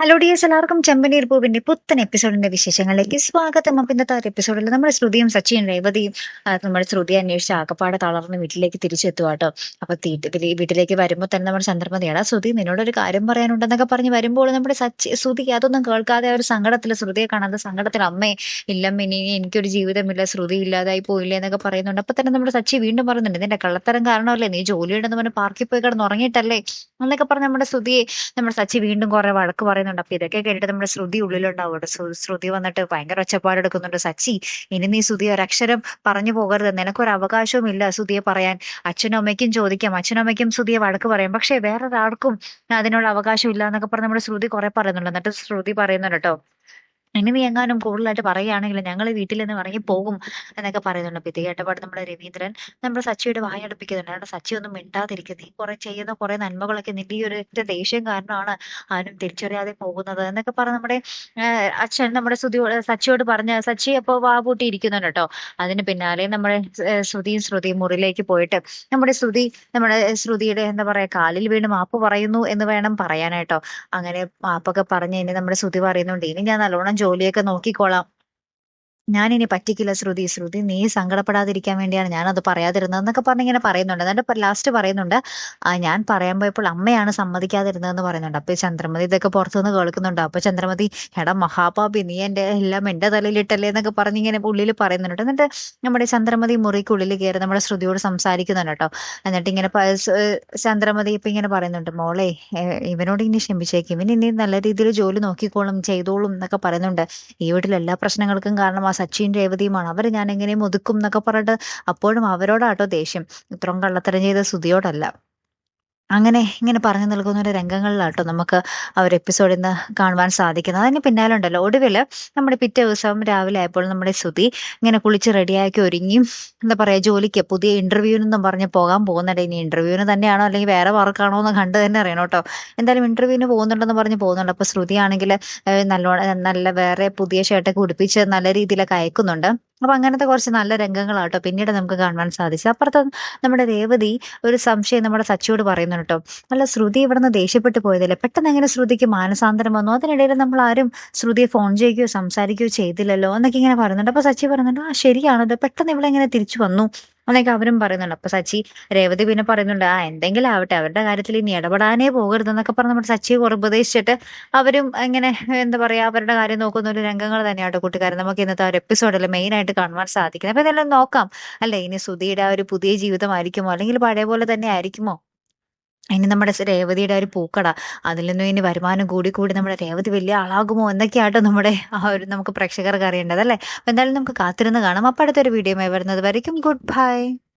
Hello dears എല്ലാവർക്കും ചെമ്പനീർ പൂവിന്റെ പുത്തൻ എപ്പിസോഡിന്റെ വിശേഷങ്ങളിലേക്ക് സ്വാഗതം. അപ്പൊ ഇന്നത്തെ ഒരു എപ്പിസോഡിൽ നമ്മുടെ ശ്രുതിയും സച്ചിൻ രേവതിയും നമ്മുടെ ശ്രുതി അന്വേഷിച്ച് ആകപ്പാടെ തളർന്ന് വീട്ടിലേക്ക് തിരിച്ചെത്തുക കേട്ടോ അപ്പൊ വീട്ടിലേക്ക് വരുമ്പോൾ തന്നെ നമ്മുടെ ചന്ദ്രമതിയാണ് ശ്രുതി നിന്നോടൊരു കാര്യം പറയാനുണ്ടെന്നൊക്കെ പറഞ്ഞ് വരുമ്പോൾ നമ്മുടെ സച്ചി ശ്രുതി അതൊന്നും കേൾക്കാതെ ഒരു സങ്കടത്തിൽ ശ്രുതിയെ കാണാതെ സങ്കടത്തിൽ അമ്മേ ഇല്ല ഇനി എനിക്കൊരു ജീവിതമില്ല ശ്രുതി ഇല്ലാതായി പോയില്ലേ എന്നൊക്കെ പറയുന്നുണ്ട്. അപ്പൊ തന്നെ നമ്മുടെ സച്ചി വീണ്ടും പറയുന്നുണ്ട് നിന്റെ കള്ളത്തരം കാരണമല്ലേ നീ ജോലിയുണ്ടെന്ന് പറഞ്ഞ് പാർക്കിൽ പോയി കിടന്ന് ഉറങ്ങിയിട്ടല്ലേ? എന്നൊക്കെ പറഞ്ഞ് നമ്മുടെ ശ്രുതിയെ നമ്മുടെ സച്ചി വീണ്ടും കുറെ വഴക്ക് പറയുന്നുണ്ട്. അപ്പൊ ഇതൊക്കെ കേട്ടിട്ട് നമ്മുടെ ശ്രുതി ഉള്ളിലുണ്ടാവും. ശ്രുതി വന്നിട്ട് ഭയങ്കര ഒച്ചപ്പാടെടുക്കുന്നുണ്ട് സച്ചി ഇനി നീ ശ്രുതി ഒരക്ഷരം പറഞ്ഞു പോകരുത്. നിനക്കൊരു അവകാശവും ഇല്ല ശ്രുതിയെ പറയാൻ. അച്ഛനും അമ്മയ്ക്കും ചോദിക്കാം. അച്ഛനും അമ്മയ്ക്കും ശ്രുതിയെ വഴക്ക് പറയാം. പക്ഷെ വേറൊരാൾക്കും അതിനുള്ള അവകാശം ഇല്ല എന്നൊക്കെ പറഞ്ഞ് നമ്മുടെ ശ്രുതി കുറെ പറയുന്നുണ്ട്. എന്നിട്ട് ശ്രുതി പറയുന്നുണ്ട് കേട്ടോ. ഇനി എങ്ങാനും കൂടുതലായിട്ട് പറയുകയാണെങ്കിൽ ഞങ്ങൾ വീട്ടിൽ നിന്ന് ഇറങ്ങി പോകും എന്നൊക്കെ പറയുന്നുണ്ട്. അപ്പൊ ഇത് കേട്ടപാട് നമ്മുടെ രവീന്ദ്രൻ നമ്മുടെ സച്ചിയുടെ വായടുപ്പിക്കുന്നുണ്ട് അവിടെ സച്ചി ഒന്നും മിണ്ടാതിരിക്കുന്നത് നീ കുറെ ചെയ്യുന്ന കുറെ നന്മകളൊക്കെ നിന്റെ ഈ ഒരു ദേഷ്യം കാരണമാണ് ആരും തിരിച്ചറിയാതെ പോകുന്നത് എന്നൊക്കെ പറഞ്ഞ് നമ്മുടെ അച്ഛൻ നമ്മുടെ ശ്രുതിയോട് സച്ചിയോട് പറഞ്ഞ സച്ചി അപ്പൊ വാ പൂട്ടി ഇരിക്കുന്നുണ്ട് കേട്ടോ. അതിന് പിന്നാലെ നമ്മുടെ ശ്രുതിയും ശ്രുതിയും മുറിയിലേക്ക് പോയിട്ട് നമ്മുടെ ശ്രുതി നമ്മുടെ ശ്രുതിയുടെ എന്താ പറയാ കാലിൽ വീണ് മാപ്പ് പറയുന്നു എന്ന് വേണം പറയാനായിട്ടോ. അങ്ങനെ മാപ്പൊക്കെ പറഞ്ഞ് ഇനി നമ്മുടെ ശ്രുതി പറയുന്നുണ്ട്. ഇനി ഞാൻ നല്ലോണം ജോലിയൊക്കെ നോക്കിക്കോളാം. ഞാനിനി പറ്റിക്കില്ല ശ്രുതി. ശ്രുതി നീ സങ്കടപ്പെടാതിരിക്കാൻ വേണ്ടിയാണ് ഞാനത് പറയാതിരുന്നത് എന്നൊക്കെ പറഞ്ഞ് ഇങ്ങനെ പറയുന്നുണ്ട്. എന്നിട്ട് ലാസ്റ്റ് പറയുന്നുണ്ട് ഞാൻ പറയാൻ പോയപ്പോൾ അമ്മയാണ് സമ്മതിക്കാതിരുന്നതെന്ന് പറയുന്നുണ്ട്. അപ്പൊ ഈ ചന്ദ്രമതി ഇതൊക്കെ പുറത്തുനിന്ന് കേൾക്കുന്നുണ്ട്. അപ്പൊ ചന്ദ്രമതി എടാ മഹാപാപി നീ എന്റെ എല്ലാം എന്റെ തലയിലിട്ടല്ലേ? എന്നൊക്കെ പറഞ്ഞ് ഇങ്ങനെ ഉള്ളിൽ പറയുന്നുണ്ട്. എന്നിട്ട് നമ്മുടെ ചന്ദ്രമതി മുറിക്കുള്ളിൽ കയറി നമ്മുടെ ശ്രുതിയോട് സംസാരിക്കുന്നുണ്ട് കേട്ടോ. എന്നിട്ട് ഇങ്ങനെ ചന്ദ്രമതി ഇപ്പൊ ഇങ്ങനെ പറയുന്നുണ്ട് മോളെ ഇവനോട് ഇനി ക്ഷമിച്ചേക്കും. ഇവൻ ഇനി നല്ല രീതിയിൽ ജോലി നോക്കിക്കോളും ചെയ്തോളും എന്നൊക്കെ പറയുന്നുണ്ട്. ഈ വീട്ടിൽ എല്ലാ പ്രശ്നങ്ങൾക്കും കാരണം സച്ചിൻ രേവതിയുമാണ്. അവരെ ഞാൻ എങ്ങനെയും ഒതുക്കും എന്നൊക്കെ പറഞ്ഞിട്ട് അപ്പോഴും അവരോടാട്ടോ ദേഷ്യം. ഇത്രയും കള്ളത്തരം ചെയ്ത സുതിയോടല്ല അങ്ങനെ ഇങ്ങനെ പറഞ്ഞു നൽകുന്ന ഒരു രംഗങ്ങളിലാട്ടോ നമുക്ക് ആ ഒരു എപ്പിസോഡിൽ നിന്ന് കാണുവാൻ സാധിക്കുന്നത്. അതിന് പിന്നാലുണ്ടല്ലോ ഒടുവിൽ നമ്മുടെ പിറ്റേ ദിവസം രാവിലെ ആയപ്പോൾ നമ്മുടെ ശ്രുതി ഇങ്ങനെ കുളിച്ച് റെഡിയാക്കി ഒരുങ്ങി. എന്താ പറയുക ജോലിക്ക് പുതിയ ഇന്റർവ്യൂവിനൊന്നും പറഞ്ഞ് പോകാൻ പോകുന്നുണ്ട് ഇനി ഇന്റർവ്യൂവിന് തന്നെയാണോ അല്ലെങ്കിൽ വേറെ വർക്കാണോ എന്ന് കണ്ട് തന്നെ അറിയണം കേട്ടോ. എന്തായാലും ഇന്റർവ്യൂവിന് പോകുന്നുണ്ടെന്ന് പറഞ്ഞ് പോകുന്നുണ്ട്. അപ്പോൾ ശ്രുതി ആണെങ്കിൽ നല്ലോണം നല്ല വേറെ പുതിയ ഷർട്ടൊക്കെ ഉടുപ്പിച്ച് നല്ല രീതിയിലൊക്കെ അയക്കുന്നുണ്ട്. അപ്പൊ അങ്ങനത്തെ കുറച്ച് നല്ല രംഗങ്ങളാട്ടോ പിന്നീട് നമുക്ക് കാണുവാൻ സാധിച്ചു. അപ്പുറത്ത് നമ്മുടെ രേവതി ഒരു സംശയം നമ്മുടെ സച്ചിയോട് പറയുന്നുണ്ട് കേട്ടോ. അല്ല ശ്രുതി ഇവിടുന്ന് ദേഷ്യപ്പെട്ടു പോയതല്ലേ? പെട്ടെന്ന് എങ്ങനെ ശ്രുതിക്ക് മാനസാന്തരം വന്നു? അതിനിടയിൽ നമ്മൾ ആരും ശ്രുതിയെ ഫോൺ ചെയ്യുകയോ സംസാരിക്കുകയോ ചെയ്തില്ലല്ലോ എന്നൊക്കെ ഇങ്ങനെ പറയുന്നുണ്ട്. അപ്പൊ സച്ചി പറയുന്നുണ്ട് ആ ശരിയാണല്ലോ പെട്ടെന്ന് ഇവിടെ എങ്ങനെ തിരിച്ചു വന്നു? എന്നൊക്കെ അവരും പറയുന്നുണ്ട്. അപ്പൊ സച്ചി രേവതി പിന്നെ പറയുന്നുണ്ട് ആ എന്തെങ്കിലും ആവട്ടെ അവരുടെ കാര്യത്തിൽ ഇനി ഇടപെടാനേ പോകരുതെന്നൊക്കെ പറഞ്ഞ് നമ്മുടെ സച്ചിയെ ഉപദേശിച്ചിട്ട് അവരും ഇങ്ങനെ എന്താ പറയാ അവരുടെ കാര്യം നോക്കുന്ന ഒരു രംഗങ്ങൾ തന്നെയാണ് കൂട്ടുകാരൻ. നമുക്ക് ഇന്നത്തെ ഒരു എപ്പിസോഡിൽ മെയിൻ ആയിട്ട് കാണുവാൻ സാധിക്കുന്നത്. അപ്പൊ ഇതെല്ലാം നോക്കാം. അല്ലെ? ഇനി സുധിയുടെ ആ ഒരു പുതിയ ജീവിതമായിരിക്കുമോ? അല്ലെങ്കിൽ പഴയ പോലെ തന്നെ ആയിരിക്കുമോ? ഇനി നമ്മുടെ രേവതിയുടെ ഒരു പൂക്കട അതിൽ നിന്നും ഇനി വരുമാനം കൂടി കൂടി നമ്മുടെ രേവതി വലിയ ആളാകുമോ എന്നൊക്കെയാട്ടോ നമ്മുടെ ആ ഒരു നമുക്ക് പ്രേക്ഷകർക്ക് അറിയേണ്ടത് അല്ലേ? എന്തായാലും നമുക്ക് കാത്തിരുന്ന് കാണാം. അപ്പം അടുത്തൊരു വീഡിയോ വരുന്നത് വരയ്ക്കും. Good bye.